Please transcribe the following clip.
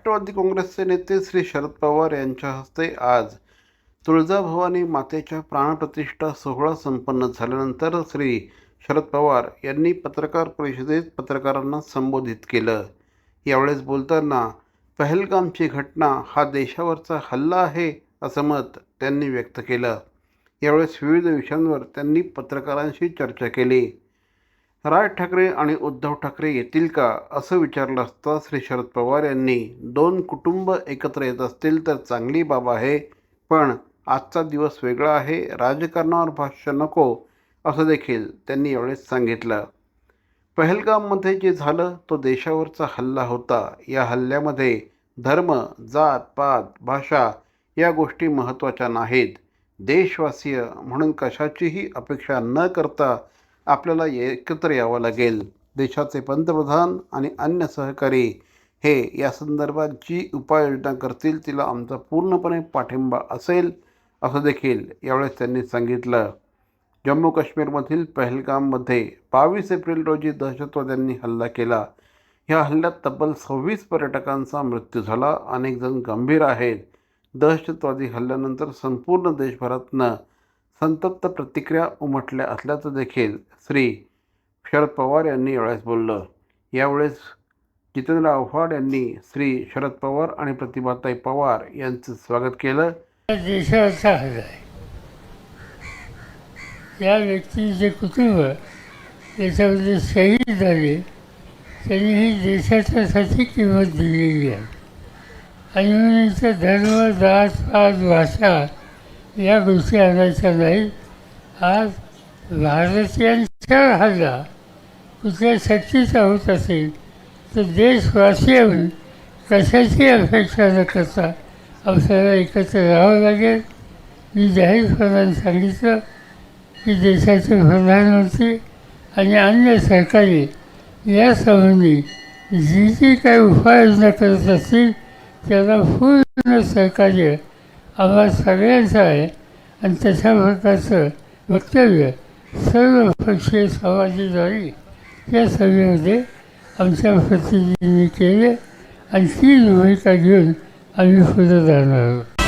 राष्ट्रवादी काँग्रेसचे नेते श्री शरद पवार यांच्या हस्ते आज तुळजाभवानी मातेच्या प्राणप्रतिष्ठा सोहळा संपन्न झाल्यानंतर श्री शरद पवार यांनी पत्रकार परिषदेत पत्रकारांना संबोधित केलं. यावेळेस बोलताना पहलगामची घटना हा देशावरचा हल्ला आहे असं मत त्यांनी व्यक्त केलं. यावेळेस विविध विषयांवर त्यांनी पत्रकारांशी चर्चा केली. राज ठाकरे आणि उद्धव ठाकरे येतील का? असं विचारलं असता श्री शरद पवार यांनी. दोन कुटुंब एकत्र येत असतील तर चांगली बाब आहे पण आजचा दिवस वेगळा आहे राजकारणावर भाष्य नको असं देखील त्यांनी यावेळेस सांगितलं. पहलगाममध्ये जे झालं तो देशावरचा हल्ला होता. या हल्ल्यामध्ये धर्म जात पात भाषा या गोष्टी महत्त्वाच्या नाहीत. देशवासीय म्हणून कशाचीही अपेक्षा न करता आपल्याला एकत्र यावं लागेल. देशाचे पंतप्रधान आणि अन्य सहकारी हे या संदर्भात जी उपाययोजना करतील तिला आमचा पूर्णपणे पाठिंबा असेल असं देखील यावेळेस त्यांनी सांगितलं. जम्मू काश्मीरमधील पहलगाममध्ये बावीस एप्रिल रोजी दहशतवाद्यांनी हल्ला केला. या हल्ल्यात तब्बल सव्वीस पर्यटकांचा मृत्यू झाला. अनेक जण गंभीर आहेत. दहशतवादी हल्ल्यानंतर संपूर्ण देशभरातनं संतप्त प्रतिक्रिया उमटल्या असल्याचं देखील श्री शरद पवार यांनी यावेळेस बोललं. यावेळेस जितेंद्र आव्हाड यांनी श्री शरद पवार आणि प्रतिभाताई पवार यांचं स्वागत केलं. देशाचा आहे. या व्यक्तीचे कुटुंब याच्यामध्ये शहीद झाले. त्यांनी ही देशाच्यासाठी किंमत दिलेली आहे. आणि धर्म जात पात भाषा या गोष्टी आणायच्या नाहीत आज भारतीयांच्या हल्ला कुठल्या शक्तीचा होत असेल तर देशवासी कशाची अपेक्षा न करता आपल्याला एकत्र राहावं लागेल? मी जाहीरपणाने सांगितलं की देशाचे प्रधानमंत्री आणि अन्य सरकारी यासंबंधी जी जी काही उपाययोजना करत असतील त्याला पूर्ण सहकार्य आवाज सगळ्यांचा आहे आणि तशा प्रकारचं वक्तव्य सर्व पक्षीय समाजाद्वारे या सभेमध्ये आमच्या प्रतिनिधींनी केले आणि ती भूमिका घेऊन आम्ही पुढे जाणार आहोत.